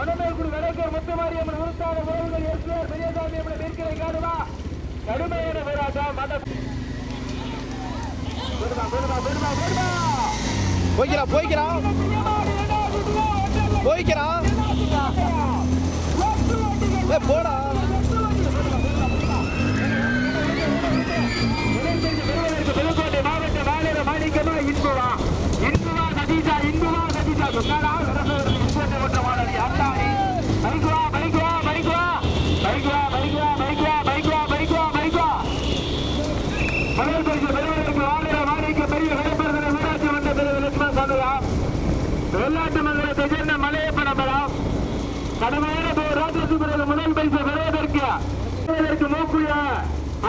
மணமேல்குடி வடக்கர் முத்துமாரியம்மன் உருத்தான உறவுகள் எஸ்பிஆர் பெரியசாமி அம்மன் இருக்கிற காடுவா கடுமையான போராட்டம். மத போய்கிறா போய்கிறா போய்கிறா போடா. மாவட்ட மாநில மாணிக்கமா இந்துவா இந்துவா சதீஷா இந்துவா சதீஷா. மூக்குய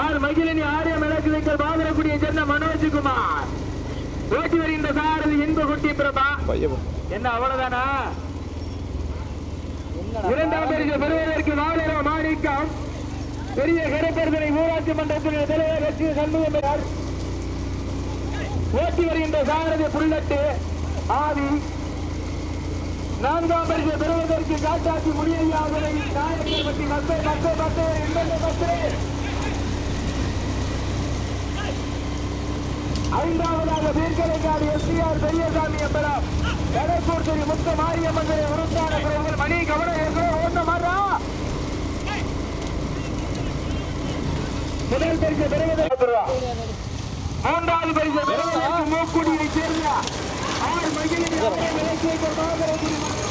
ஆர் மகிழினி ஆரிய மிளகுகள் பாதரக்குடியை சேர்ந்த மனோஜ்குமார் ஓட்டி வருகின்ற சாரதி இன்ப குட்டி பிரபா. என்ன அவ்வளவுதானா? இரண்டாம் பரிசு பெறுவதற்கு நாளிர மாணிக்கம். பெரிய கரைப்பெருதனை ஊராட்சி மன்றத்தின் தலைவர் வெற்றி சண்முகம் பெறார். ஓட்டி வருகின்ற சாரதி புல்லட்டு ஆவி நான்காம் பரிசு பெறுவதற்கு காட்டாட்சி முடியாதவரை நாயக்கர் பற்றி மக்கள் மக்கள் மக்கள் எம்எல்ஏ மக்கள். ஐந்தாவதாக வீர்கலைக்காடு எஸ்டிஆர் பெரியசாமி என்பதாம் கடற்பூர் திரு முத்த மாரியம்மன் உருத்தான குறைகள் மணி கவனம் இருக்கிற ஓட்ட மாறா. முதல் பரிசு பெறுவதற்கு மூன்றாவது பரிசு பெறுவதற்கு மூக்குடியை சேர்ந்த ஆறு மகிழ்ச்சி से एक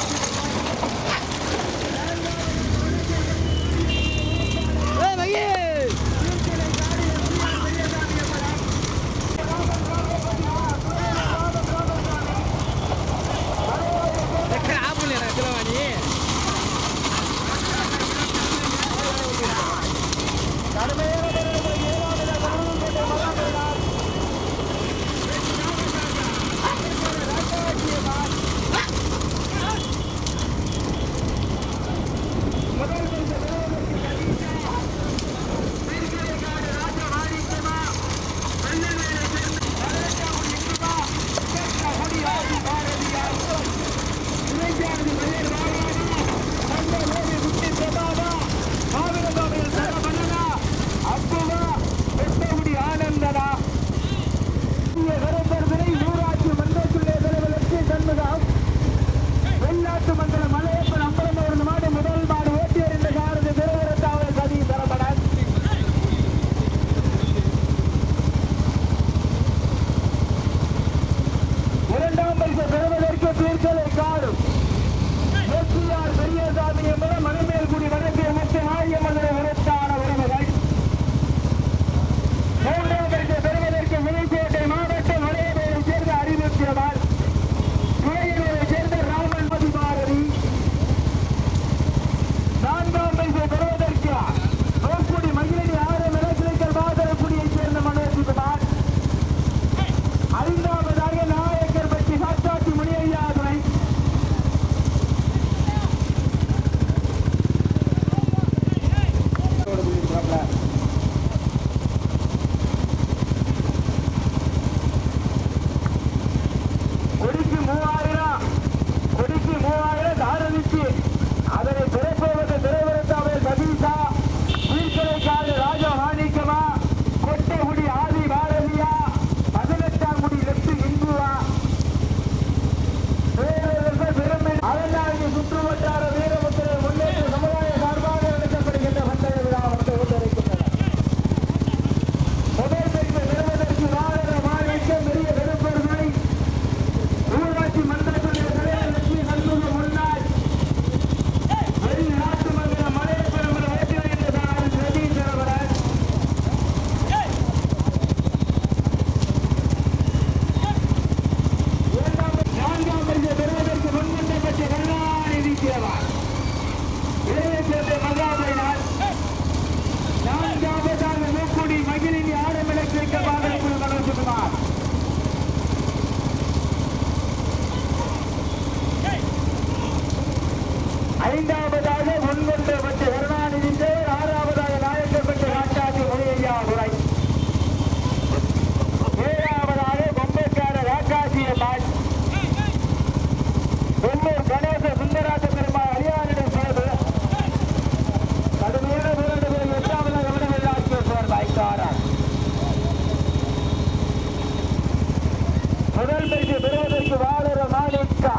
முதல் பரிசு பெறுவதற்கு வாழற மாணிக்கா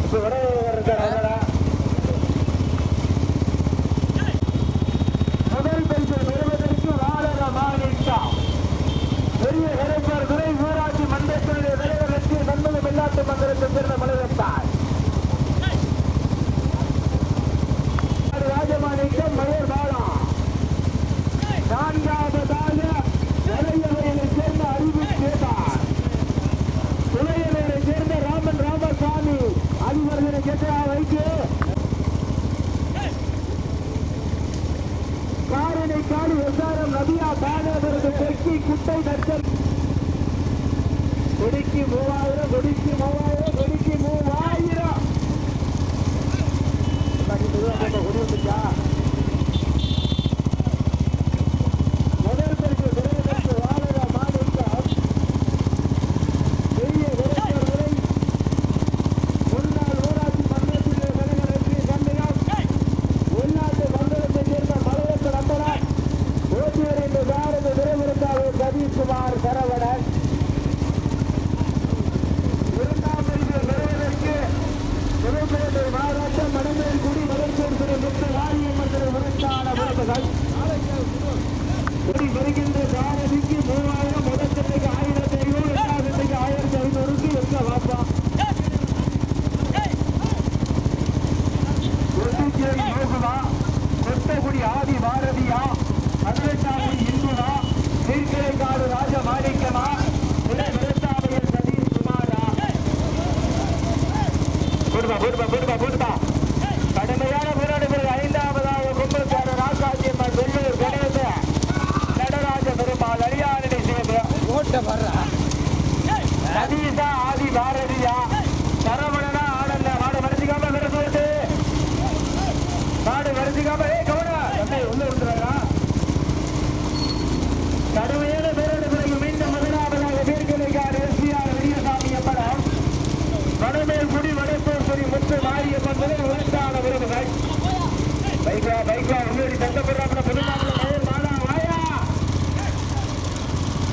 இப்ப விட இருக்காரா முதல் பரிசு பெறுவதற்கு வாழற மாணிக்கா பெரிய கலைஞர் துறை ஊராட்சி மன்றத்தினுடைய தலைவர் நண்பது வெள்ளாட்டு மந்திரத்தை சேர்ந்த மலையத்தார் ராஜமாணிக்கம் மயர் பாலம் நான்காவது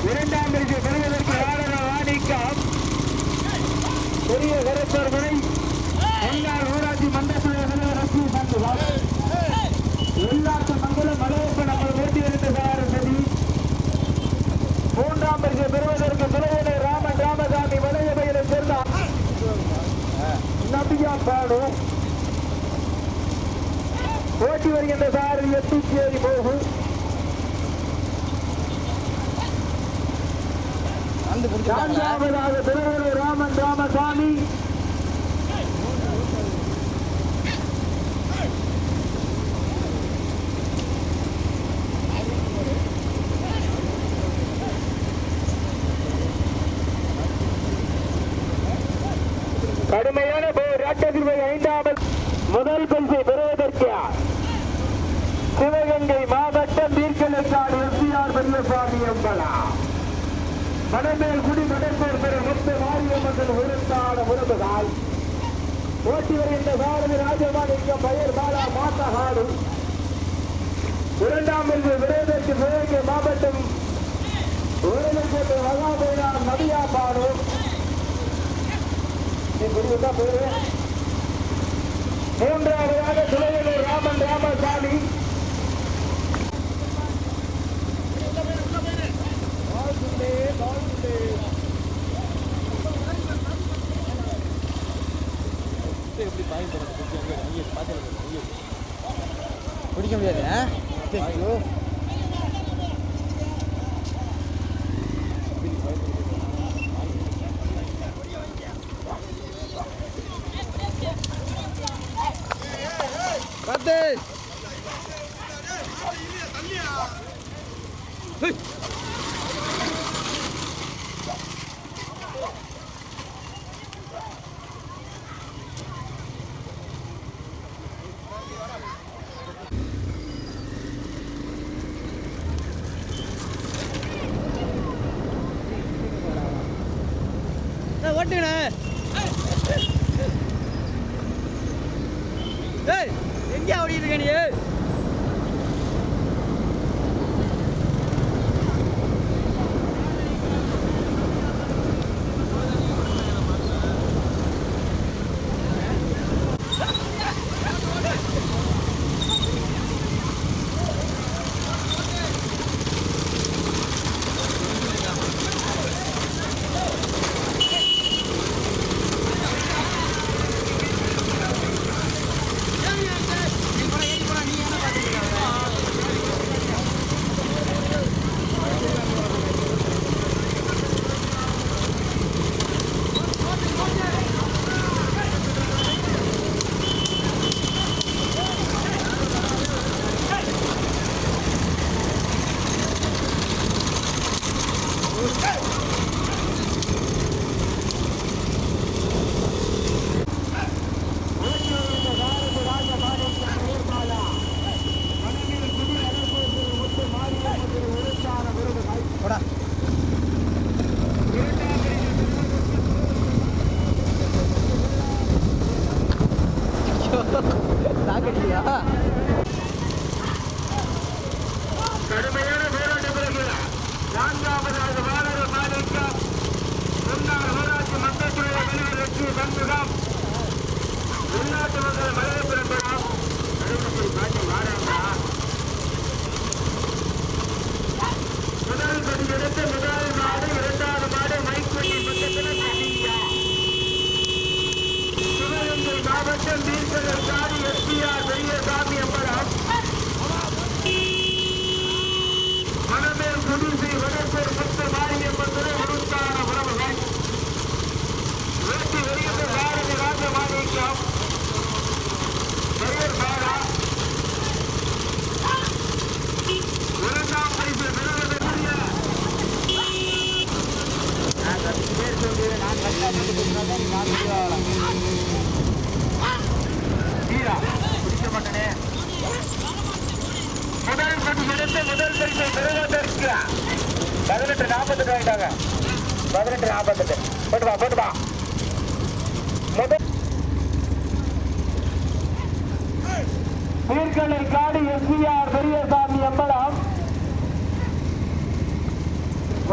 இரண்டாம் பரிசு பெறுவதற்கு வாழன வாணிக்கம் பெரிய கருப்பர் முனை முன்னாள் ஊராட்சி மன்றத்துடைய தலைவர் லட்சுமி சந்துவார் உள்ளாட்டு மங்கலம் மலையப்ப நம்ம ஓட்டி வருகின்ற சார் சதி மூன்றாம் பரிசு பெறுவதற்கு துணையினை ராமன் ராமசாமி வலையபையில சேர்ந்த நபியா பாடு ஓட்டி வருகின்ற சார் எட்டுச்சேரி போகும். வந்து பிடிச்சாங்க நான்காவதாக திருவள்ளூர் ராமன் ராமசாமி. கடுமையான போராட்டத்தில் ஐந்தாவது முதல் பரிசை பெறுவதற்கு சிவகங்கை மாவட்டம் தீர்க்கலைக்காடு எஸ்பிஆர் பெரியசாமி என்பனா மணமேல் குடி மடப்போர் பெற மொத்த மாரியம்மன் உருத்தான உறவுகால் ஓட்டி வருகின்ற சாரதி ராஜமாணிக்கம் பயிர் பாலா மாத்தகாடு. இரண்டாம் பிரிவு விரைவிற்கு சிவகங்கை மாவட்டம் உருளைக்கோட்டை மகாபேரார் நதியா பாடு மூன்றாவதாக துறையூர் ராமன் ராமசாமி. பிடிக்க முடியாது ஓட்டுங்கண்ணே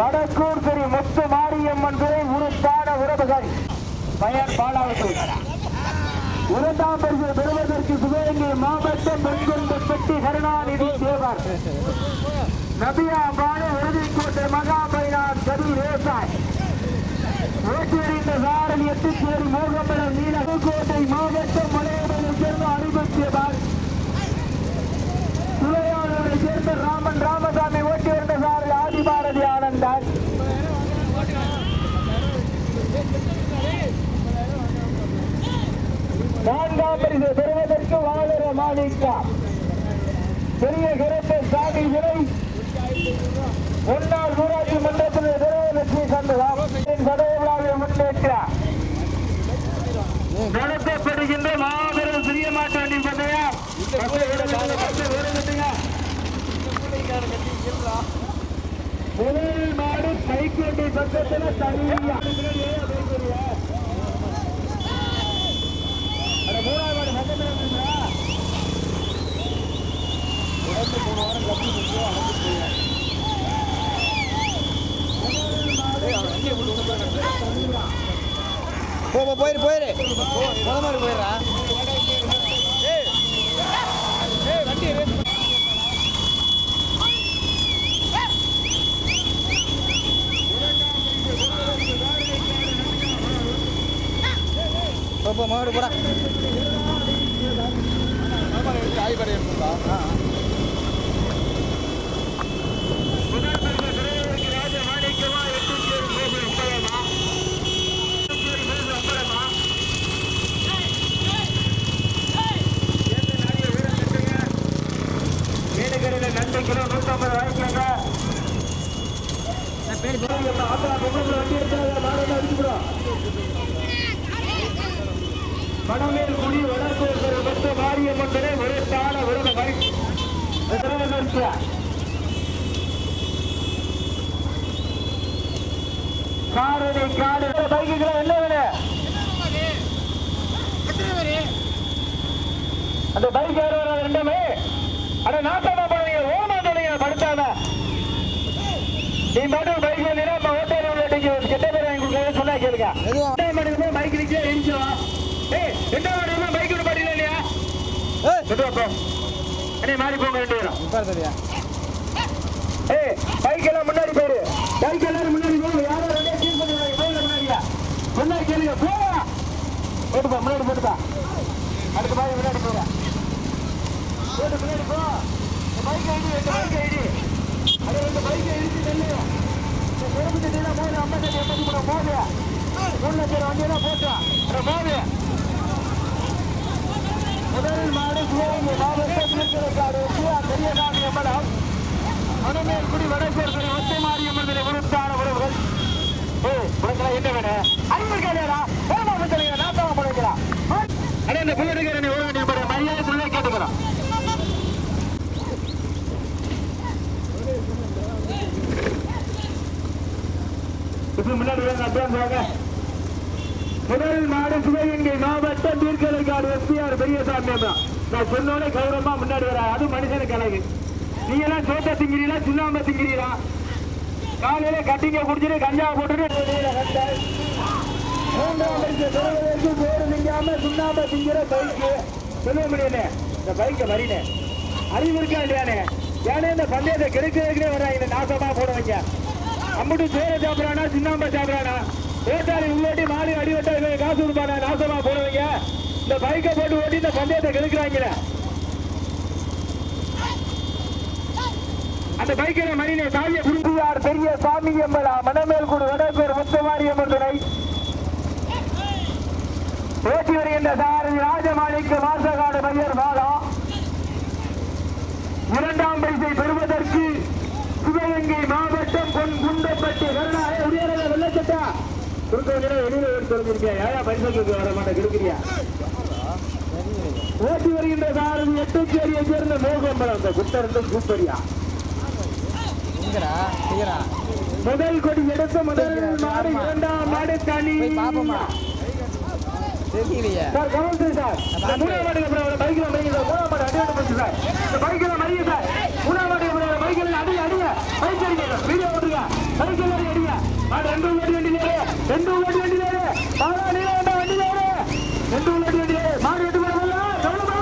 வடக்கூர் திரு முத்து மாரியம்மன் துறை உருத்தான உறவுகள். பயன் பாலாவத்தூர். இரண்டாம் பரிசு பெறுவதற்கு சிவகங்கை மாவட்டம் பெண்கொண்டு பெட்டி கருணாநிதி தேவர். நபியா பாடு உறுதிக்கோட்டை மகாபைனார் கவி ரேசாய் ஓட்டியறிந்த சாரல் எட்டுச்சேரி மோகம்பலம் நீலகோட்டை மாவட்டம் மலையமலை சேர்ந்த அறிவுத்தியவர் துளையாளரை சேர்ந்த ராமன் ராமசாமி ஓட்டியர் வந்த சாரல் ஆதிபாரதி ஆனந்தன் நான்காம் பரிசு பெறுவதற்கு வாழற மாணிக்கா பெரிய கிரத்தை சாமி விரை முன்னாள் ஊராட்சி மன்றத்தில் திரவலட்சுமி சண்முகம் சதவிழாவை முன்னேற்றார் நடத்தப்படுகின்ற மாபெரும் சிறிய மாட்டு வண்டி பந்தயம் முதல் மாடு கைக்குண்டி பக்கத்துல தனியாக போ போயிரு போயிரு. முத மாதிரி போயிடுறா. போ போ மாடு போடா. முதல் பரிசு பெறுவதற்கு ராஜ மாணிக்கமா எட்டுச்சேரி மூன்று அம்பலமா எட்டுச்சேரி மூன்று அம்பலமா சேர்ந்து நிறைய வீரர் கட்டுங்க வீடுகளில் நன்மை கிலோ நூற்றம்பது வாங்கிக்கோங்க ஆத்தா பொங்கல் வண்டி எடுத்தாங்க மாடு அடிச்சுக்கிறோம் மணமேல் குடி வடக்கு மொத்த மாரியம்மன் துறை ஒரு தான உறவுகள் பெறுவதற்கு காரனை காடு. பைக்குகளை என்ன வேணும் அந்த பைக் யார் வர ரெண்டுமே? அட நாட்டாம பண்ணுங்க ஓமா சொல்லுங்க படுத்தாம. நீ மட்டும் பைக் வந்தீங்கன்னா இப்ப ஓட்டாரி உள்ள கெட்ட பேர் வாங்கி கொடுக்க சொன்னா கேளுங்க. ரெண்டாம் மாடு பைக் நிக்க இடிச்சுவா ஏய் ரெண்டாம் மாடு பைக் விட பாட்டில இல்லையா? ஏய். அண்ணே மாறி போங்க ரெண்டு பேரும். ஏய் பைக் எல்லாம் முன்னாடி போயிரு. பைக் எல்லாரும் முன்னாடி போங்க. முன்னாடி கேளுங்க போவா போட்டுப்பா முன்னாடி போட்டுப்பா அடுத்த பாய் முன்னாடி போங்க போட்டு முன்னாடி போ. பைக் ஐடி ரெண்டு பைக் ஐடி. அது வந்து பைக் ஐடி தெரியல இந்த சிறப்பு தட்டினா போது ஐம்பத்தி எண்பத்தி மூணு போது மூணு லட்சம் வண்டியெல்லாம் போட்டா. அட போது முதலில் மாடு சிவகங்கை மாவட்டம் திருக்கடைக்காடு பெரியசாமி அம்பலம் மணமேற்குடி வடசேர்கரை ஒத்தை மாரியம்மன் விருத்தான உறவுகள். உனக்கெல்லாம் என்ன வேணும்? அறிவு கேளுடா வேமா சொல்லுங்க நாட்டாம படைக்கிறா அடே இந்த புள்ளடிக்கிற நீ ஒழுங்கு நீ மரியாதை முன்னாடி வேணும் முதல் மாடு சிவகங்கை மாவட்டம் தீர்க்கலைக்காடு எஸ்பிஆர் பெரியசாமி நான் சொன்னோட கௌரவமா முன்னாடி வர அது மனுஷனுக்கு அழகு. நீங்க எல்லாம் சோத்த திங்கிறீங்களா சுண்ணாம்ப திங்கிறீங்களா காலையில கட்டிங்க குடிச்சிட்டு கஞ்சா போட்டுட்டு மூன்றாம் பேரு நீங்காம சுண்ணாம்ப திங்கிற பைக்கு சொல்ல முடியல இந்த பைக்கை வரினே அறிவு இருக்கா இல்லையானே ஏன்னா இந்த பந்தயத்தை கெடுக்கிறதுக்குனே வர்றாங்க நாசமா போடுவீங்க அம்முட்டு சோற சாப்பிடறானா சுண்ணாம்ப சாப்பிடறானா வேட்டாளி உள்ளோட்டி மாடு அடிவட்ட காசு கொடுப்பானா நாசமா போடுவீங்க இந்த பைக்கை போட்டு ஓட்டி இந்த பந்தயத்தை கெடுக்கிறாங்களே. அந்த பைக்கர மணினே தாய புரிஞ்சுவார் பெரிய சாமி எம்பலா மணமேல் குடு வடபேர் முத்தமாரி அம்மன் துணை. ஓட்டி வருகின்ற சாரதி ராஜமாணிக்க மாசகாடு மையர் பாலா இரண்டாம் பரிசை பெறுவதற்கு சிவகங்கை மாவட்டம் பொன் குண்டப்பட்டி கருணாய உரியரக வெள்ளச்சட்டா. குறுக்க வெளியில சொல்லிருக்கியா வர மாட்டேன். கொடுக்குறியா? ஓட்டி வருகின்ற சாரதி எட்டுச்சேரியை சேர்ந்த மோகம்பலம். அந்த குட்டர் சூப்பரியா முதல் கொடி எடுத்த முதல் மாடு இரண்டாம் மாடு தனி. பாப்போமா சார் கவனிச்சு சார். மூணாம் மாடு பைக்கில் மறிங்க சார். மூணாம் மாடு அடி போச்சு சார். இந்த பைக்கில் மறிங்க சார். மூணாம் மாடு பைக்கில் அடி அடிங்க. பைக் அடிங்க வீடியோ ஓட்டுங்க பைக்கில் அடி அடிங்க. மாடு ரெண்டு ஓட்டி வண்டி ஏறு ரெண்டு ஓட்டி வண்டி ஏறு மாடா நீல வேண்டாம் வண்டி ஏறு ரெண்டு ஓட்டி வண்டி ஏறு மாடு எட்டு பேர் வரல கவனமா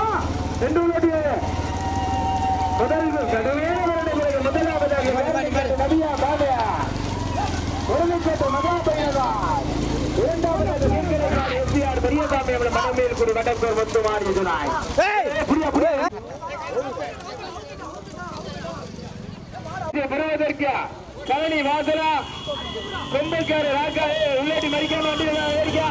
ரெண்டு ஓட்டி ஏறு முதல் கடுமையான விரட்டை பிறகு முதலாவதாக வேலைக்காட்டு நபியா பாதையா உடலுக்கேற்ற மகா பையன்தான் இரண்டாவதாக வீரர்களால் எஸ்பிஆர் பெரியசாமி அவர்கள் வடக்கோர் வந்து மாறியதுனாய் புரியா புரியா. பெறுவதற்கு கழனி வாசலா கொம்பைக்காரு ராக்கா உள்ளாட்டி மறிக்காம ஏறிக்கா.